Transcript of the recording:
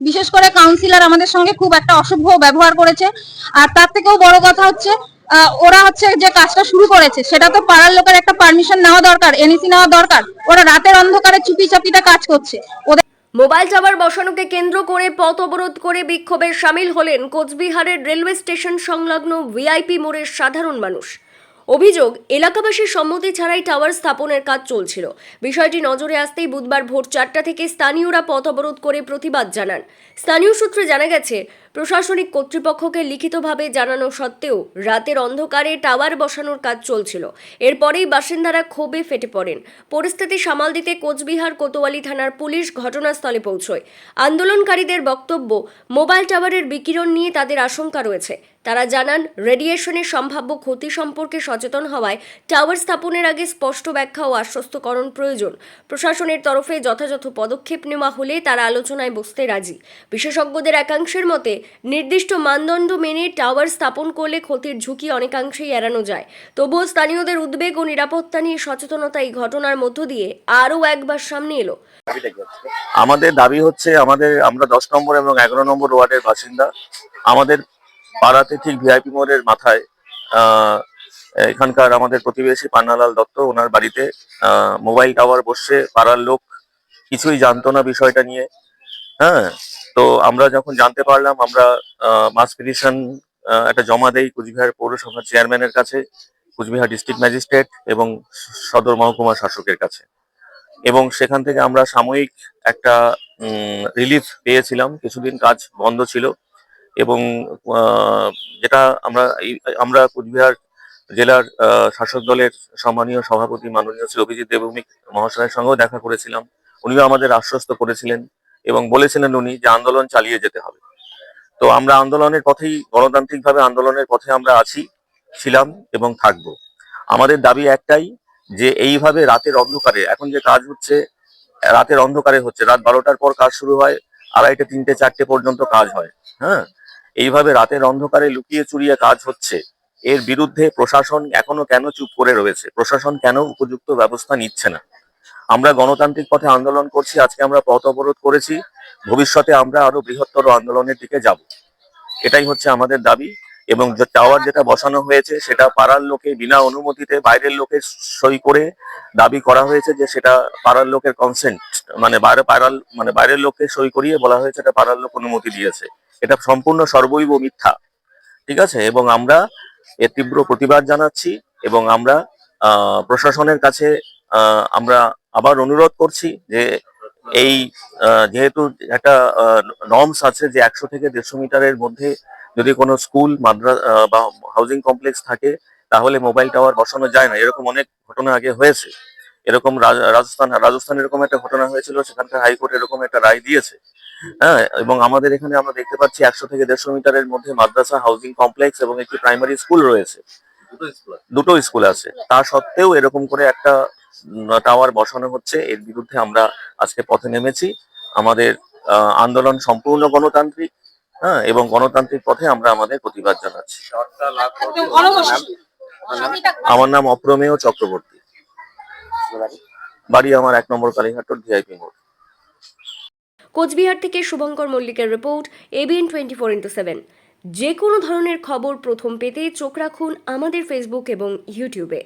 বিশেষ করে কাউন্সিলর আমাদের সঙ্গে খুব একটা অসভ্য ব্যবহার করেছে। আর তার থেকেও বড় কথা হচ্ছে ওরা হচ্ছে যে কাজটা শুরু করেছে, সেটা তো পাড়ার লোকের একটা পারমিশন নেওয়া দরকার এনইসি নেওয়া দরকার। ওরা রাতের অন্ধকারে চুপি চাপিতে কাজ করছে। ওদের মোবাইল টাওয়ার বসানোকে কেন্দ্র করে পথ অবরোধ করে বিক্ষোভে সামিল হলেন কোচবিহারের রেলওয়ে স্টেশন সংলগ্ন ভিআইপি মোড়ের সাধারণ মানুষ। অভিযোগ, এলাকাবাসীর সম্মতি ছাড়াই টাওয়ার স্থাপনের কাজ চলছিল। বিষয়টি নজরে আসতেই বুধবার ভোর চারটা থেকে স্থানীয়রা পথ অবরোধ করে প্রতিবাদ জানান। স্থানীয় সূত্রে জানা গেছে, প্রশাসনিক কর্তৃপক্ষকে লিখিতভাবে জানানো সত্ত্বেও রাতের অন্ধকারে টাওয়ার বসানোর কাজ চলছিল। এরপরেই বাসিন্দারা ক্ষোভে ফেটে পড়েন। পরিস্থিতি সামাল দিতে কোচবিহার কোতোয়ালি থানার পুলিশ ঘটনাস্থলে পৌঁছয়। আন্দোলনকারীদের বক্তব্য, মোবাইল টাওয়ারের বিকিরণ নিয়ে তাদের আশঙ্কা রয়েছে। তারা জানান, রেডিয়েশনের সম্ভাব্য ক্ষতি সম্পর্কে সচেতন হওয়ায় টাওয়ার স্থাপনের আগে স্পষ্ট ব্যাখ্যা ও আশ্বস্তকরণ প্রয়োজন। প্রশাসনের তরফে যথাযথ পদক্ষেপ নেওয়া হলে তারা আলোচনায় বসতে রাজি। বিশেষজ্ঞদের একাংশের মতে, নির্দিষ্ট মানদণ্ড মেনে টাওয়ার স্থাপন করলে ক্ষতির ঝুঁকি অনেকাংশেই এড়ানো যায়। তবুও স্থানীয়দের উদ্বেগ ও নিরাপত্তা নিয়ে সচেতনতা এই ঘটনার মধ্য দিয়ে আরও একবার সামনে এলো। আমাদের দাবি হচ্ছে, আমাদের, আমরা দশ নম্বর এবং এগারো নম্বর ওয়ার্ডের বাসিন্দা। আমাদের পাড়াতে ঠিক ভিআইপি মোড়ের মাথায় এখানকার আমাদের প্রতিবেশী পান্নালাল দত্ত, ওনার বাড়িতে মোবাইল টাওয়ার বসে পাড়ার লোক কিছুই জানতো না বিষয়টা নিয়ে। হ্যাঁ তো আমরা যখন জানতে পারলাম, আমরা মাস পিটিশন একটা জমা দেই কুচবিহার পৌরসভার চেয়ারম্যানের কাছে, কুচবিহার ডিস্ট্রিক্ট ম্যাজিস্ট্রেট এবং সদর মহকুমা শাসকের কাছে। এবং সেখান থেকে আমরা সাময়িক একটা রিলিফ পেয়েছিলাম। কিছুদিন কাজ বন্ধ ছিল। এবং যেটা আমরা আমরা কুচবিহার জেলার শাসক দলের সম্মানীয় সভাপতি মাননীয় শ্রী অভিজিৎ দেবভৌমিক মহাশয়ের সঙ্গেও দেখা করেছিলাম। উনিও আমাদের আশ্বস্ত করেছিলেন এবং বলেছিলেন উনি যে আন্দোলন চালিয়ে যেতে হবে। তো আমরা আন্দোলনের পথেই, গণতান্ত্রিকভাবে আন্দোলনের পথে আমরা আছি, ছিলাম এবং থাকব। আমাদের দাবি একটাই যে এইভাবে রাতের অন্ধকারে, এখন যে কাজ হচ্ছে, রাতের অন্ধকারে হচ্ছে। রাত বারোটার পর কাজ শুরু হয়, আড়াইটে, তিনটে, চারটে পর্যন্ত কাজ হয়। হ্যাঁ? এইভাবে রাতের অন্ধকারে লুকিয়ে চুরিয়ে কাজ হচ্ছে। এর বিরুদ্ধে প্রশাসন এখনও কেন চুপ করে রয়েছে? প্রশাসন কেন উপযুক্ত ব্যবস্থা নিচ্ছে না? আমরা গণতান্ত্রিক পথে আন্দোলন করছি, আজকে আমরা পথ অবরোধ করেছি। ভবিষ্যতে আমরা আরও বৃহত্তর আন্দোলনের দিকে যাব। এটাই হচ্ছে আমাদের দাবি। এবং যে টাওয়ার যেটা বসানো হয়েছে, সেটা পাড়ার লোকে বিনা অনুমতিতে বাইরের লোকের সই করে দাবি করা হয়েছে যে সেটা পাড়ার লোকের কনসেন্ট মানে বাইরে পাড়ার মানে বাইরের লোককে সই করিয়ে বলা হয়েছে, এটা পাড়ার লোক অনুমতি দিয়েছে। এটা সম্পূর্ণ সর্বৈব মিথ্যা, ঠিক আছে? এবং আমরা এর তীব্র প্রতিবাদ জানাচ্ছি এবং আমরা প্রশাসনের কাছে আমরা আবার অনুরোধ করছি যে এই যেহেতু একটা নর্মস আছে যে একশো থেকে দেড়শো মিটারের মধ্যে যদি কোনো স্কুল মাদ্রাস বা হাউজিং কমপ্লেক্স থাকে তাহলে মোবাইল টাওয়ার বসানো যায় না। এরকম অনেক ঘটনা আগে হয়েছে। এরকম রাজ- রাজস্থান রাজস্থান এরকম একটা ঘটনা হয়েছিল সেখানকার হাইকোর্ট এরকম একটা রায় দিয়েছে। হ্যাঁ এবং আমাদের এখানে আমরা দেখতে পাচ্ছি একশো থেকে দেড়শো মিটারের মধ্যে মাদ্রাসা হাউজিং কমপ্লেক্স এবং একটি প্রাইমারি স্কুল রয়েছে। দুটো স্কুল আছে। তা সত্ত্বেও এরকম করে একটা টাওয়ার বসানো হচ্ছে। এর বিরুদ্ধে আমরা আজকে পথে নেমেছি। আমাদের আহ, আন্দোলন সম্পূর্ণ গণতান্ত্রিক। হ্যাঁ এবং গণতান্ত্রিক পথে আমরা আমাদের প্রতিবাদ জানাচ্ছি। আমার নাম অপ্রমেয় চক্রবর্তী। বাড়ি আমার এক নম্বর কালীঘাট ভিআইপি মোড়। কোচবিহার থেকে শুভঙ্কর মল্লিকের report ABN twenty four into seven যে কোনো ধরনের খবর প্রথম পেতে চোখ রাখুন আমাদের ফেসবুক এবং ইউটিউবে